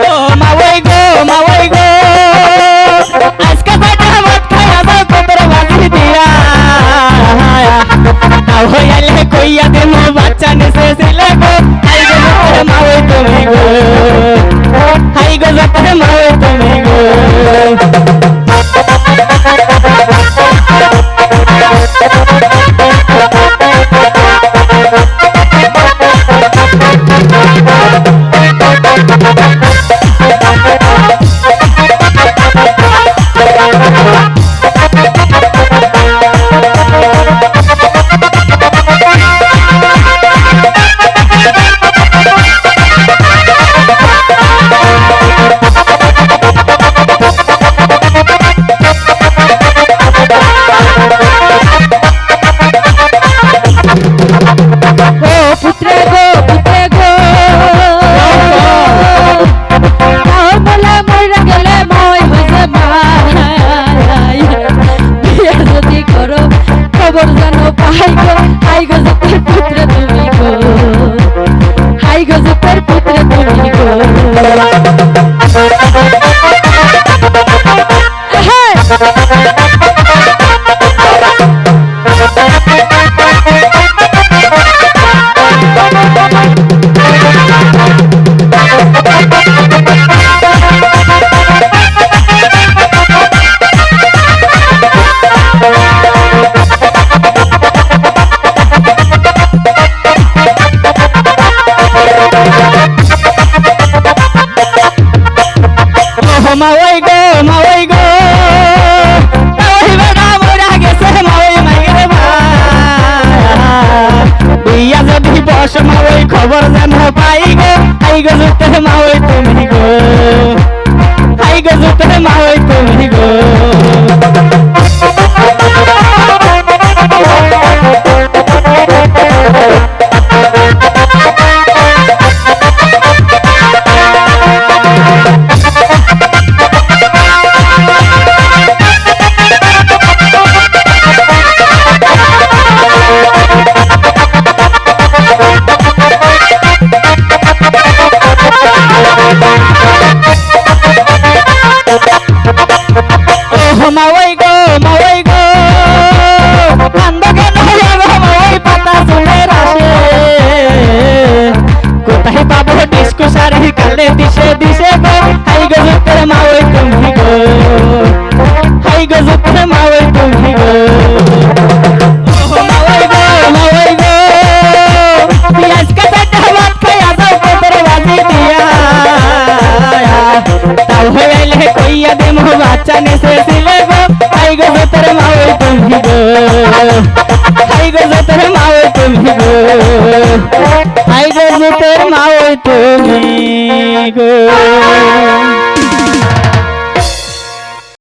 Oh. খবর জানো পাই গো high পুত্রে তুমি গো। হাই গো পুত্রে তুমি গো। হ্যাঁ ও মাওই গো মাওই গো মাওই বেড়া মরা গেছে মাওই মাইরে মা বিয়া যদি বস মাওই খবর যেন পাই গো হাই গো কালে দিশে দিশে হাই গো জুতের মাওই তুমি গো। হাই গো জুতের মাওই তুমি গো। তাও হইলে কইয়া দে বাচ্চা নেছে ছিলে গো। হাই গো জুতের মাওই তুমি ওই তুমি গো।